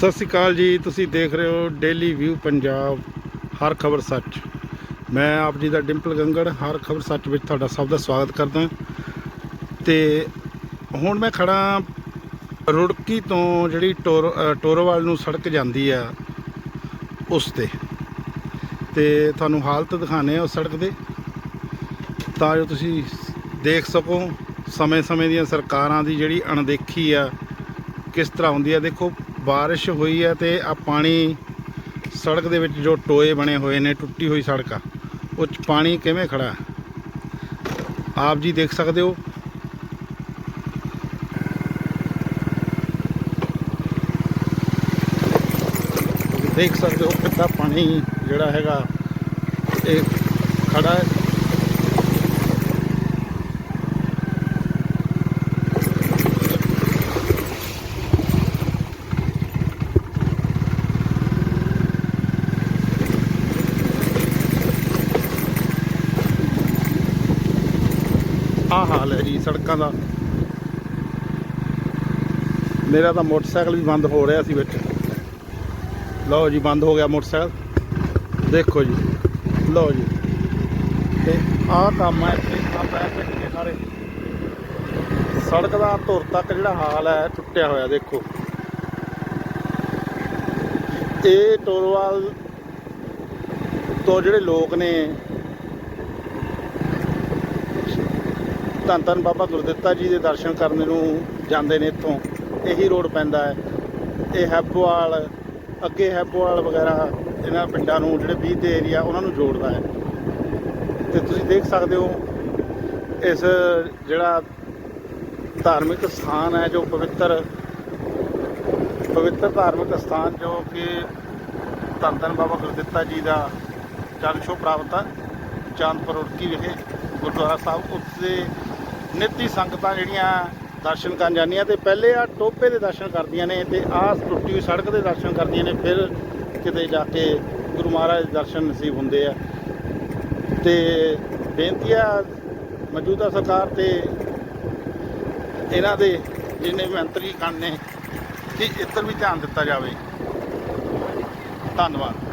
ਸਤਿ ਸ਼੍ਰੀ ਅਕਾਲ ਜੀ, ਤੁਸੀਂ ਦੇਖ ਰਹੇ ਹੋ ਡੇਲੀ ਵਿਊ ਪੰਜਾਬ, ਹਰ ਖਬਰ ਸੱਚ। ਮੈਂ ਆਪ ਜੀ ਦਾ ਡਿੰਪਲ ਗੰਗੜ, ਹਰ ਖਬਰ ਸੱਚ ਵਿੱਚ ਤੁਹਾਡਾ ਸਭ ਦਾ ਸਵਾਗਤ ਕਰਦਾ ਤੇ ਹੁਣ ਮੈਂ ਖੜਾ ਰੁੜਕੀ ਤੋਂ ਜਿਹੜੀ ਟੋਰ ਟੋਰੋਵਾਲ ਨੂੰ ਸੜਕ ਜਾਂਦੀ ਆ, ਉਸ ਤੇ। ਤੇ ਤੁਹਾਨੂੰ ਹਾਲਤ ਦਿਖਾਣੇ ਆ ਉਸ ਸੜਕ ਦੇ। ਤਾਂ ਜੋ ਤੁਸੀਂ ਦੇਖ ਸਕੋ, ਸਮੇਂ-ਸਮੇਂ ਦੀਆਂ ਸਰਕਾਰਾਂ ਦੀ ਜਿਹੜੀ ਅਣਦੇਖੀ ਆ, ਕਿਸ ਤਰ੍ਹਾਂ ਹੁੰਦੀ ਆ, ਦੇਖੋ। ਬਾਰਿਸ਼ ਹੋਈ ਹੈ ਤੇ ਆ ਪਾਣੀ ਸੜਕ ਦੇ ਵਿੱਚ ਜੋ ਟੋਏ ਬਣੇ ਹੋਏ ਨੇ, ਟੁੱਟੀ ਹੋਈ ਸੜਕ ਆ, ਉਹ 'ਚ ਪਾਣੀ ਕਿਵੇਂ ਖੜਾ ਆਪ ਜੀ ਦੇਖ ਸਕਦੇ ਹੋ। ਦੇਖ ਸਕਦੇ ਹੋ ਕਿੰਨਾ ਪਾਣੀ ਜਿਹੜਾ ਹੈਗਾ, ਇਹ ਖੜਾ ਹੈ। ਆਹ ਹਾਲ ਹੈ ਜੀ ਸੜਕਾਂ ਦਾ। ਮੇਰਾ ਤਾਂ ਮੋਟਰਸਾਈਕਲ ਵੀ ਬੰਦ ਹੋ ਰਿਹਾ ਸੀ ਵਿੱਚ। ਲਓ ਜੀ, ਬੰਦ ਹੋ ਗਿਆ ਮੋਟਰਸਾਈਕਲ। ਦੇਖੋ ਜੀ, ਲਓ ਜੀ। ਤੇ ਆਹ ਕੰਮ ਹੈ ਇੱਥੇ ਆ ਪੈਰ ਪਿੱਟ ਸਾਰੇ। ਸੜਕ ਦਾ ਧੁਰ ਤੱਕ ਜਿਹੜਾ ਹਾਲ ਹੈ, ਟੁੱਟਿਆ ਹੋਇਆ, ਦੇਖੋ। ਇਹ ਟੋਲਵਾਲ ਤੋਂ ਜਿਹੜੇ ਲੋਕ ਨੇ ਧੰਨ ਧੰਨ ਬਾਬਾ ਗੁਰਦਿੱਤਾ ਜੀ ਦੇ ਦਰਸ਼ਨ ਕਰਨ ਨੂੰ ਜਾਂਦੇ ਨੇ ਇੱਥੋਂ। ਇਹੀ ਰੋਡ ਪੈਂਦਾ ਹੈ। ਇਹ ਹੈਬੋਵਾਲ ਅੱਗੇ ਹੈਬੋਵਾਲ ਵਗੈਰਾ, ਇਹਨਾਂ ਪਿੰਡਾਂ ਨੂੰ, ਜਿਹੜੇ 20 ਦੇ ਏਰੀਆ ਉਹਨਾਂ ਨੂੰ ਜੋੜਦਾ ਹੈ। ਤੇ ਤੁਸੀਂ ਦੇਖ ਸਕਦੇ ਹੋ, ਇਸ ਜਿਹੜਾ ਧਾਰਮਿਕ ਸਥਾਨ ਹੈ, ਜੋ ਪਵਿੱਤਰ ਪਵਿੱਤਰ ਧਾਰਮਿਕ ਸਥਾਨ, ਜੋ ਕਿ ਧੰਨ ਧੰਨ ਬਾਬਾ ਗੁਰਦਿੱਤਾ ਜੀ ਦਾ ਜਨ ਸ਼ੋ ਪ੍ਰਾਪਤ ਹੈ ਚਾਂਦਪੁਰ ਰੁੜਕੀ ਵਿਖੇ ਗੁਰਦੁਆਰਾ ਸਾਹਿਬ, ਉੱਥੇ ਨਿੱਤੀ ਸੰਗਤਾਂ ਜਿਹੜੀਆਂ ਦਰਸ਼ਨ ਕਰਨ ਜਾਂਦੀਆਂ ਤੇ ਪਹਿਲੇ ਆ ਟੋਪੇ ਦੇ ਦਰਸ਼ਨ ਕਰਦੀਆਂ ਨੇ ਤੇ ਆਹ ਟੁੱਟੀ ਹੋਈ ਸੜਕ ਦੇ ਦਰਸ਼ਨ ਕਰਦੀਆਂ ਨੇ, ਫਿਰ ਕਿਤੇ ਜਾ ਕੇ ਗੁਰੂ ਮਹਾਰਾਜ ਦੇ ਦਰਸ਼ਨ ਨਸੀਬ ਹੁੰਦੇ ਆ। ਤੇ ਬੇਨਤੀ ਆ ਮੌਜੂਦਾ ਸਰਕਾਰ ਤੇ ਇਹਨਾਂ ਦੇ ਜਿੰਨੇ ਵੀ ਮੰਤਰੀ ਕਣ ਨੇ, ਕਿ ਇੱਧਰ ਵੀ ਧਿਆਨ ਦਿੱਤਾ ਜਾਵੇ। ਧੰਨਵਾਦ।